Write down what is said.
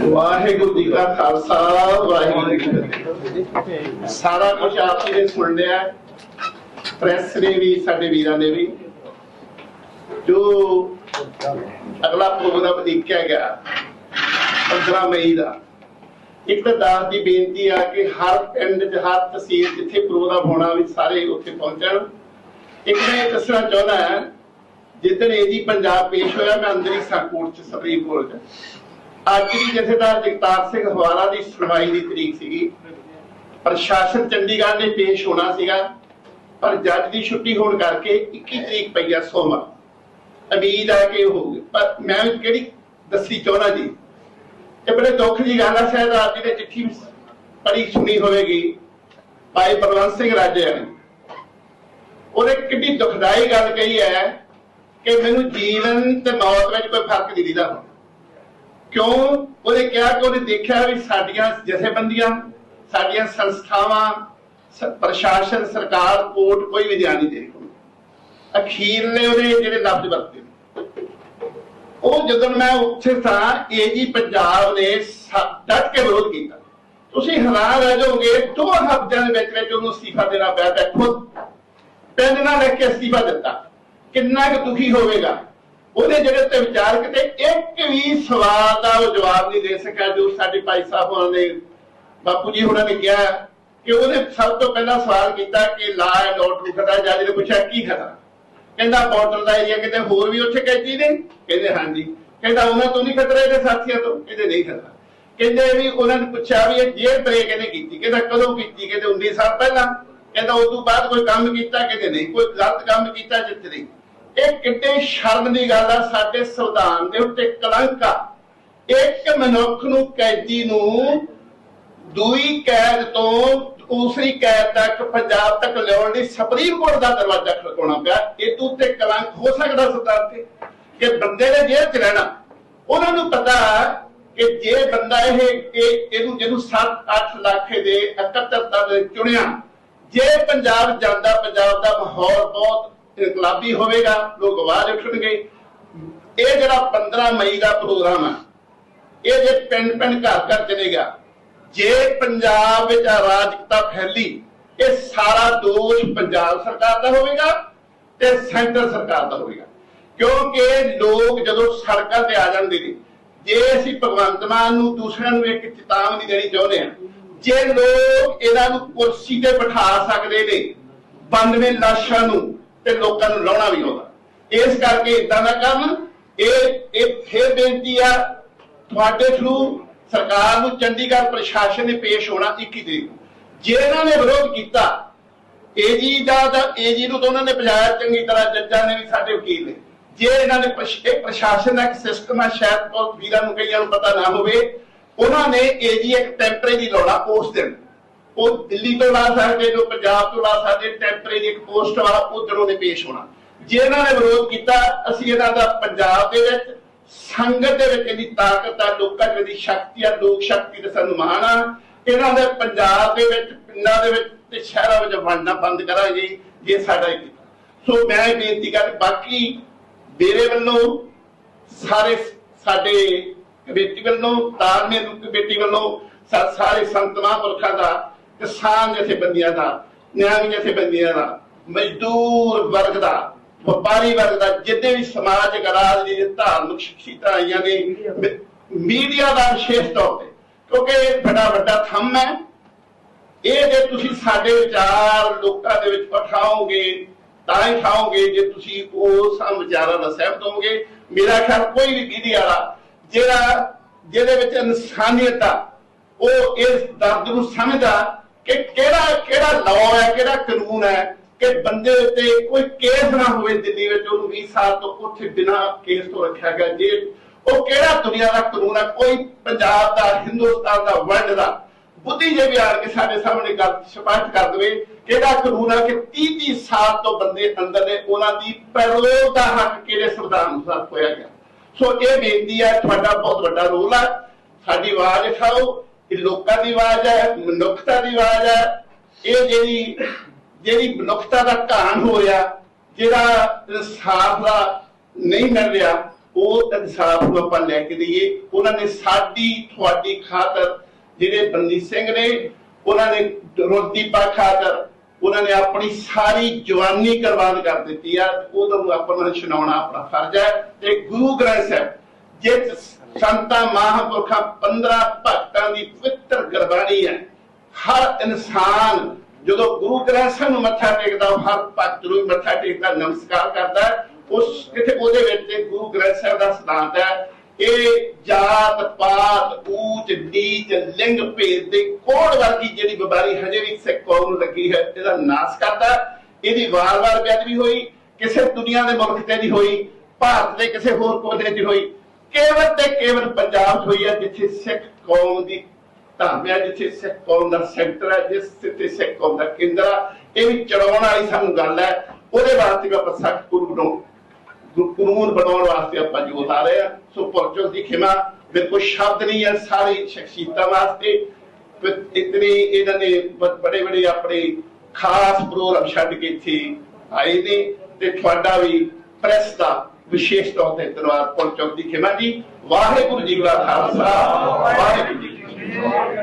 ਵਾਹਿਗੁਰੂ ਜੀ ਕਾ ਖਾਲਸਾ, ਵਾਹਿਗੁਰੂ ਜੀ ਕੀ ਫਤਿਹ। ਸਾਰਾ ਕੁਝ ਆਪ ਜੀ ਨੇ ਸੁਣ ਲਿਆ ਪ੍ਰੈਸ ਨੇ ਵੀ, ਸਾਡੇ ਵੀਰਾਂ ਨੇ ਵੀ। ਜੋ ਅਗਲਾ ਪ੍ਰੋਗਰਾਮ ਲਿਖਿਆ ਗਿਆ 15 ਮਈ ਦਾ, ਇੱਕ ਦਾਸ ਦੀ ਬੇਨਤੀ ਆ ਕਿ ਹਰ ਪਿੰਡ 'ਚ, ਹਰ ਤਹਿਸੀਲ ਜਿੱਥੇ ਪ੍ਰੋਗਰਾਮ ਹੋਣਾ ਵੀ ਸਾਰੇ ਉੱਥੇ ਪਹੁੰਚਣ। ਇੱਕ ਮੈਂ ਦੱਸਣਾ ਚਾਹੁੰਦਾ ਹਾਂ, ਜਿੱਦਣ ਇਹਦੀ ਪੰਜਾਬ ਪੇਸ਼ ਹੋਇਆ, ਮੈਂ ਅੰਦਰ ਹੀ ਸਾਂ 'ਚ, ਸੁਪਰੀਮ ਕੋਰਟ 'ਚ। ਅੱਜ ਦੀ ਜਥੇਦਾਰ ਜਗਤਾਰ ਸਿੰਘ ਹਵਾਲਾ ਦੀ ਸੁਣਵਾਈ ਦੀ ਤਰੀਕ ਸੀਗੀ। ਪ੍ਰਸ਼ਾਸਨ ਚੰਡੀਗੜ੍ਹ ਨੇ ਪੇਸ਼ ਹੋਣਾ ਸੀਗਾ, ਪਰ ਜੱਜ ਦੀ ਛੁੱਟੀ ਹੋਣ ਕਰਕੇ 21 ਤਰੀਕ ਪਈ ਆ ਸੋਮਵਾਰ। ਉਮੀਦ ਹੈ ਕਿ ਉਹ ਪਰ ਮੈਂ ਕਿਹੜੀ ਦੱਸੀ ਚਾਹੁੰਦਾ ਜੀ? ਇਹ ਬੜੇ ਦੁੱਖ ਦੀ ਗੱਲ ਆ, ਸ਼ਾਇਦ ਆਪ ਜੀ ਨੇ ਚਿੱਠੀ ਪੜ੍ਹੀ ਸੁਣੀ ਹੋਵੇਗੀ। ਭਾਈ ਬਲਵੰਤ ਸਿੰਘ ਰਾਜੇ ਨੇ ਉਹਨੇ ਕਿੰਨੀ ਦੁਖਦਾਈ ਗੱਲ ਕਹੀ ਹੈ ਕਿ ਮੈਨੂੰ ਜੀਵਨ ਤੇ ਮੌਤ ਵਿੱਚ ਕੋਈ ਫ਼ਰਕ ਨਹੀਂ ਦਿਖਦਾ ਕਿਉਂ? ਉਹਨੇ ਕਿਹਾ ਕਿ ਉਹਨੇ ਦੇਖਿਆ ਵੀ ਸਾਡੀਆਂ ਜਥੇਬੰਦੀਆਂ, ਸਾਡੀਆਂ ਸੰਸਥਾਵਾਂ ਪ੍ਰਸ਼ਾਸਨ, ਸਰਕਾਰ, ਕੋਰਟ ਕੋਈ ਵੀ ਧਿਆਨ ਨਹੀਂ ਦੇ ਰਹੀ। ਅਖੀਰਲੇ ਉਹਨੇ ਜਿਹੜੇ ਲਫ਼ਜ਼ ਵਰਤੇ ਉਹ ਜਦੋਂ ਮੈਂ ਉੱਥੇ ਸਾਂ ਏਜੀ ਪੰਜਾਬ ਨੇ ਡਟ ਕੇ ਵਿਰੋਧ ਕੀਤਾ। ਤੁਸੀਂ ਹੈਰਾਨ ਰਹਿ ਜਾਓਗੇ, ਦੋ ਹਫ਼ਤਿਆਂ ਦੇ ਵਿੱਚ ਵਿੱਚ ਉਹਨੂੰ ਅਸਤੀਫਾ ਦੇਣਾ ਪਿਆ ਤੇ ਖੁਦ। ਪੈਨ ਨਾਲ ਲੈ ਕੇ ਅਸਤੀਫਾ ਦਿੱਤਾ। ਕਿੰਨਾ ਕੁ ਦੁਖੀ ਹੋਵੇਗਾ? ਉਹਦੇ ਜਿਹੜੇ ਤੇ ਵਿਚਾਰ ਕਿਤੇ ਇੱਕ ਵੀ ਸਵਾਲ ਦਾ ਉਹ ਜਵਾਬ ਨਹੀਂ ਦੇ ਸਕਿਆ ਜੋ ਸਾਡੇ ਭਾਈ ਸਾਹਿਬ ਹੋਣਾ ਨੇ ਬਾਪੂ ਜੀ ਉਹਨਾਂ ਨੇ ਕਿਹਾ ਕਿ ਉਹਨੇ ਸਭ ਤੋਂ ਪਹਿਲਾਂ ਸਵਾਲ ਕੀਤਾ ਕਿ ਲਾ ਐਂਡ ਆਰਡਰ ਖਤਰਾ ਜੱਜ ਨੇ ਪੁੱਛਿਆ ਕੀ ਖਤਰਾ। ਕਹਿੰਦਾ ਬਾਰਡਰ ਦਾ ਏਰੀਆ ਕਿਤੇ ਹੋਰ ਵੀ ਉੱਥੇ ਕੈਦੀ ਨੇ? ਕਹਿੰਦੇ ਹਾਂਜੀ। ਕਹਿੰਦਾ ਉਹਨਾਂ ਤੋਂ ਨਹੀਂ ਖਤਰਾ ਇਹਦੇ ਸਾਥੀਆਂ ਤੋਂ? ਕਹਿੰਦੇ ਨਹੀਂ ਖਤਰਾ। ਕਹਿੰਦੇ ਵੀ ਉਹਨਾਂ ਨੇ ਪੁੱਛਿਆ ਵੀ ਇਹ ਜੇਲ੍ਹ ਬ੍ਰੇਕ ਇਹਨੇ ਕੀਤੀ? ਕਹਿੰਦਾ ਕਦੋਂ ਕੀਤੀ? ਕਹਿੰਦੇ 19 ਸਾਲ ਪਹਿਲਾਂ। ਕਹਿੰਦਾ ਉਸ ਤੋਂ ਬਾਅਦ ਕੋਈ ਕੰਮ ਕੀਤਾ? ਕਹਿੰਦੇ ਨਹੀਂ। ਕੋਈ ਗਲਤ ਕੰਮ ਕੀਤਾ? ਜਿੱਥੇ ਨਹੀਂ ਇਹ ਕਿੱਡੇ ਸ਼ਰਮ ਦੀ ਗੱਲ ਆ, ਸਾਡੇ ਸੰਵਿਧਾਨ ਦੇ ਉੱਤੇ ਕਲੰਕ ਆ। ਇੱਕ ਮਨੁੱਖ ਨੂੰ ਕੈਦੀ ਨੂੰ ਦੂਈ ਕੈਦ ਤੋਂ ਦੂਸਰੀ ਕੈਦ ਤੱਕ ਪੰਜਾਬ ਤੱਕ ਲਿਆਉਣ ਲਈ ਸੁਪਰੀਮ ਕੋਰਟ ਦਾ ਦਰਵਾਜ਼ਾ ਖੜਕਾਉਣਾ ਪਿਆ। ਇਹ ਤੋਂ ਉੱਤੇ ਕਲੰਕ ਹੋ ਸਕਦਾ ਸਰਕਾਰ ਤੇ? ਕਿ ਬੰਦੇ ਨੇ ਜੇਲ੍ਹ ਚ ਰਹਿਣਾ, ਉਹਨਾਂ ਨੂੰ ਪਤਾ ਕਿ ਜੇ ਬੰਦਾ ਇਹ ਇਹਨੂੰ, ਜਿਹਨੂੰ 7-8 ਲੱਖ ਦੇ 71 ਦੇ ਚੁਣਿਆ, ਜੇ ਪੰਜਾਬ ਜਾਂਦਾ, ਪੰਜਾਬ ਦਾ ਮਾਹੌਲ ਬਹੁਤ ਇਨਕਲਾਬੀ ਹੋਵੇਗਾ, ਲੋਕ ਆਵਾਜ਼ ਉੱਠਣਗੇ। ਇਹ ਜਿਹੜਾ 15 ਮਈ ਦਾ ਪ੍ਰੋਗਰਾਮ ਹੈ ਇਹ ਜੇ ਪਿੰਡ ਪਿੰਡ ਘਰ ਘਰ ਚਲੇਗਾ ਜੇ ਪੰਜਾਬ ਵਿੱਚ ਅਰਾਜਕਤਾ ਫੈਲੀ, ਇਹ ਸਾਰਾ ਦੋਸ਼ ਪੰਜਾਬ ਸਰਕਾਰ ਦਾ ਹੋਵੇਗਾ ਤੇ ਸੈਂਟਰ ਸਰਕਾਰ ਦਾ ਹੋਵੇਗਾ। ਕਿਉਂਕਿ ਲੋਕ ਜਦੋਂ ਸੜਕਾਂ ਤੇ ਆ ਜਾਂਦੇ ਨੇ, ਜੇ ਅਸੀਂ ਭਗਵੰਤ ਮਾਨ ਨੂੰ ਦੂਸਰਿਆਂ ਨੂੰ ਇੱਕ ਚੇਤਾਵਨੀ ਦੇਣੀ ਚਾਹੁੰਦੇ ਹਾਂ, ਜੇ ਲੋਕ ਇਹਨਾਂ ਨੂੰ ਕੁਰਸੀ ਤੇ ਬਿਠਾ ਸਕਦੇ ਨੇ 92 ਲਾਸ਼ਾਂ ਨੂੰ ਤੇ ਲੋਕਾਂ ਨੂੰ ਲਾਉਣਾ ਵੀ ਆਉਂਦਾ। ਇਸ ਕਰਕੇ ਇਦਾਂ ਦਾ ਕਰਨ ਇਹ ਇਹ ਫੇਰ ਬੇਨਤੀ ਆ, ਤੁਹਾਡੇ ਥਰੂ ਸਰਕਾਰ ਨੂੰ ਚੰਡੀਗੜ੍ਹ ਪ੍ਰਸ਼ਾਸਨ ਨੇ ਪੇਸ਼ ਹੋਣਾ 21 ਤਰੀਕ ਜੇ ਇਹਨਾਂ ਨੇ ਵਿਰੋਧ ਕੀਤਾ ਏਜੀ ਦਾ ਤਾਂ ਏਜੀ ਨੂੰ ਤਾਂ ਉਹਨਾਂ ਨੇ ਪਜਾਇਆ ਚੰਗੀ ਤਰ੍ਹਾਂ ਜੱਜਾਂ ਨੇ ਵੀ ਸਾਡੇ ਵਕੀਲ ਨੇ। ਜੇ ਇਹਨਾਂ ਨੇ ਪ੍ਰਸ਼ਾਸਨ ਦਾ ਇੱਕ ਸਿਸਟਮ ਹੈ ਸ਼ਾਇਦ ਬਹੁਤ ਵੀਰਾਂ ਨੂੰ ਕਈਆਂ ਨੂੰ ਪਤਾ ਨਾ ਹੋਵੇ, ਉਹਨਾਂ ਨੇ ਏਜੀ ਇੱਕ ਟੈਂਪਰੇਰੀ ਲਾਉਣਾ, ਉਸ ਦਿਨ। ਉਹ ਦਿੱਲੀ ਤੋਂ ਲਾ ਸਕਦੇ ਜੋ ਪੰਜਾਬ ਤੋਂ ਲਾ ਸਕਦੇ ਟੈਂਪਰੇਰੀ ਇੱਕ ਪੋਸਟ ਵਾਲਾ ਉਧਰ ਉਹਨੇ ਪੇਸ਼ ਹੋਣਾ। ਜੇ ਇਹਨਾਂ ਨੇ ਵਿਰੋਧ ਕੀਤਾ, ਅਸੀਂ ਇਹਨਾਂ ਦਾ ਪੰਜਾਬ ਦੇ ਵਿੱਚ, ਸੰਗਤ ਦੇ ਵਿੱਚ ਇਹਦੀ ਤਾਕਤ ਆ, ਲੋਕਾਂ 'ਚ ਸ਼ਕਤੀ ਆ, ਲੋਕ ਸ਼ਕਤੀ ਦਾ ਸਾਨੂੰ ਆ। ਇਹਨਾਂ ਦੇ ਪੰਜਾਬ ਦੇ ਵਿੱਚ, ਪਿੰਡਾਂ ਦੇ ਵਿੱਚ ਤੇ ਸ਼ਹਿਰਾਂ ਵਿੱਚ ਵੰਡਣਾ ਬੰਦ ਕਰਾਂਗੇ, ਜੇ ਸਾਡਾ ਇਹ ਸੋ ਮੈਂ ਬੇਨਤੀ ਕਰ ਬਾਕੀ ਮੇਰੇ ਵੱਲੋਂ, ਸਾਰੇ ਸਾਡੇ ਕਮੇਟੀ ਵੱਲੋਂ, ਤਾਲਮੇਲ ਕਮੇਟੀ ਵੱਲੋਂ ਸਾਰੇ ਸੰਤ ਮਹਾਂਪੁਰਖਾਂ ਦਾ ਕਿਸਾਨ ਜਥੇਬੰਦੀਆਂ ਦਾ ਨਿਆਂ ਜਥੇਬੰਦੀਆਂ ਦਾ, ਮਜ਼ਦੂਰ ਵਰਗ ਦਾ, ਵਪਾਰੀ ਵਰਗ ਦਾ ਜਿੱਦੇ ਵੀ ਸਮਾਜਿਕ ਰਾਜਨੀਤਿਕ ਧਾਰਮਿਕ ਸ਼ਖਸੀਅਤਾਂ ਆਈਆਂ ਨੇ ਮੀਡੀਆ ਦਾ ਵਿਸ਼ੇਸ਼ ਤੌਰ ਤੇ, ਕਿਉਂਕਿ ਇਹ ਬੜਾ ਵੱਡਾ ਥੰਮ ਹੈ। ਇਹ ਜੇ ਤੁਸੀਂ ਸਾਡੇ ਵਿਚਾਰ ਲੋਕਾਂ ਦੇ ਵਿੱਚ ਪਠਾਓਗੇ ਤਾਂ ਹੀ ਖਾਓਗੇ, ਜੇ ਤੁਸੀਂ ਉਸ ਵਿਚਾਰਾਂ ਦਾ ਸਹਿਮਤ ਹੋਵੋਗੇ। ਮੇਰਾ ਖਿਆਲ ਕੋਈ ਵੀ ਵਿਧੀ ਵਾਲਾ, ਜਿਹੜਾ, ਜਿਹਦੇ ਵਿੱਚ ਇਨਸਾਨੀਅਤ ਆ, ਉਹ ਇਸ ਦਰਦ ਨੂੰ ਸਮਝਦਾ ਕਿ ਕਿਹੜਾ ਕਿਹੜਾ ਲਾਅ ਹੈ, ਕਿਹੜਾ ਕਾਨੂੰਨ ਹੈ ਕਿ ਬੰਦੇ ਉੱਤੇ ਕੋਈ ਕੇਸ ਨਾ ਹੋਵੇ ਦਿੱਲੀ ਵਿੱਚ, ਉਹਨੂੰ 20 ਸਾਲ ਤੋਂ ਉੱਥੇ ਬਿਨਾਂ ਕੇਸ ਤੋਂ ਰੱਖਿਆ ਗਿਆ ਜੇ। ਉਹ ਕਿਹੜਾ ਦੁਨੀਆ ਦਾ ਕਾਨੂੰਨ ਹੈ? ਕੋਈ ਪੰਜਾਬ ਦਾ, ਹਿੰਦੁਸਤਾਨ ਦਾ ਵਰਲਡ ਦਾ। ਬੁੱਧੀ ਜੇ ਵੀ ਆਣ ਕੇ ਸਾਡੇ ਸਾਹਮਣੇ ਗੱਲ ਸਪਸ਼ਟ ਕਰ ਦੇਵੇ, ਕਿਹੜਾ ਕਾਨੂੰਨ ਹੈ ਕਿ 30 30 ਸਾਲ ਤੋਂ ਬੰਦੇ ਅੰਦਰ ਨੇ, ਉਹਨਾਂ ਦੀ ਪੈਰੋਲ ਦਾ ਹੱਕ ਕਿਹੜੇ ਸੰਵਿਧਾਨ ਅਨੁਸਾਰ ਹੋਇਆ ਗਿਆ? ਸੋ ਇਹ ਬੇਨਤੀ ਹੈ, ਤੁਹਾਡਾ ਬਹੁਤ ਵੱਡਾ ਰੋਲ ਹੈ। ਸਾਡੀ ਆਵਾਜ਼ ਉਠਾਓ। ਇਹ ਲੋਕਾਂ ਦੀ ਆਵਾਜ਼ ਹੈ, ਮਨੁੱਖਤਾ ਦੀ ਆਵਾਜ਼ ਹੈ। ਇਹ ਜਿਹੜੀ ਜਿਹੜੀ ਮਨੁੱਖਤਾ ਦਾ ਘਾਣ ਹੋ ਜਿਹੜਾ ਇਨਸਾਫ ਦਾ ਨਹੀਂ ਮਿਲ ਰਿਹਾ, ਉਹ ਇਨਸਾਫ ਨੂੰ ਆਪਾਂ ਲੈ ਕੇ ਦਈਏ ਉਹਨਾਂ ਨੇ ਸਾਡੀ, ਤੁਹਾਡੀ ਖਾਤਰ ਜਿਹੜੇ ਬੰਦੀ ਸਿੰਘ ਨੇ, ਉਹਨਾਂ ਨੇ ਰੋਦੀਪਾ ਖਾਤਰ, ਉਹਨਾਂ ਨੇ ਆਪਣੀ ਸਾਰੀ ਜਵਾਨੀ ਕੁਰਬਾਨ ਕਰ ਦਿੱਤੀ ਆ। ਉਹਨਾਂ ਆਪਾਂ ਨੂੰ ਸੁਣਾਉਣਾ ਆਪਣਾ ਫਰਜ਼ ਹੈ। ਤੇ ਗੁਰੂ ਗ੍ਰੰਥ ਸਾਹਿਬ ਜਿਸ ਸੰਤਾਂ ਮਹਾਂਪੁਰਖਾਂ 15 ਭਗਤਾਂ ਦੀ ਪਵਿੱਤਰ ਗੁਰਬਾਣੀ ਹੈ। ਹਰ ਇਨਸਾਨ ਜਦੋਂ ਗੁਰੂ ਗ੍ਰੰਥ ਸਾਹਿਬ ਨੂੰ ਮੱਥਾ ਟੇਕਦਾ ਹਰ ਭਗਤ ਨੂੰ ਮੱਥਾ ਟੇਕਦਾ, ਨਮਸਕਾਰ ਕਰਦਾ ਉਸ ਕਿਤੇ ਉਹਦੇ ਵਿੱਚ ਗੁਰੂ ਗ੍ਰੰਥ ਸਾਹਿਬ ਦਾ ਸਿਧਾਂਤ ਹੈ, ਇਹ ਜਾਤ ਪਾਤ, ਊਚ, ਨੀਚ, ਲਿੰਗ ਭੇਦ ਦੇ ਕੋੜ ਵਰਗੀ ਜਿਹੜੀ ਬਿਮਾਰੀ ਹਜੇ ਵੀ ਸਿੱਖ ਕੌਮ ਨੂੰ ਲੱਗੀ ਹੈ, ਇਹਦਾ ਨਾਸ਼ ਕਰਦਾ ਇਹਦੀ ਵਾਰ-ਵਾਰ ਬੇਅਦਬੀ ਹੋਈ, ਕਿਸੇ ਦੁਨੀਆ ਦੇ ਮੁਲਕ ਤੇ ਨਹੀਂ ਹੋਈ, ਭਾਰਤ ਦੇ ਕਿਸੇ ਹੋਰ ਕੋਨੇ 'ਚ ਹੋਈ। ਕੇਵਲ ਤੇ ਕੇਵਲ ਪੰਜਾਬ ਹੋਈ ਹੈ, ਜਿੱਥੇ ਸਿੱਖ ਕੌਮ ਦੀ ਧਾਮਿਆ ਜਿੱਥੇ ਸਿੱਖ ਕੌਮ ਦਾ ਸੈਂਟਰ ਹੈ, ਜਿਸ ਤੇ ਸਿੱਖ ਕੌਮ ਦਾ ਕੇਂਦਰ ਇਹ ਵੀ ਚੜਾਉਣ ਵਾਲੀ ਸਾਨੂੰ ਗੱਲ ਹੈ। ਉਹਦੇ ਵਾਸਤੇ ਵੀ ਆਪਾਂ ਸਖਤ ਕਾਨੂੰਨ ਬਣਾਉ ਕਾਨੂੰਨ ਬਣਾਉਣ ਵਾਸਤੇ ਆਪਾਂ ਜੋਤ ਆ ਰਹੇ ਆ ਸੋ ਪਰਚੋ ਦੀ ਖਿਮਾ ਬਿਲਕੁਲ ਸ਼ਬਦ ਨਹੀਂ ਹੈ ਸਾਰੀ ਸ਼ਖਸੀਅਤਾਂ ਵਾਸਤੇ। ਇਤਨੀ ਇਹਨਾਂ ਨੇ ਬੜੇ ਬੜੇ ਆਪਣੇ ਖਾਸ ਪ੍ਰੋਗਰਾਮ ਛੱਡ ਕੇ ਇੱਥੇ ਆਏ ਨੇ ਤੇ ਤੁਹਾਡਾ ਵੀ ਪ੍ਰੈਸ ਦਾ ਵਿਸ਼ੇਸ਼ ਤੌਰ ਤੇ ਧੰਨਵਾਦ ਪਹੁੰਚਾਉਂਦੀ ਦੀ ਖਿਮਾ ਜੀ। ਵਾਹਿਗੁਰੂ ਜੀ ਕਾ ਖਾਲਸਾ। ਵਾਹਿਗੁਰੂ ਜੀ ਕੀ ਫਤਿਹ।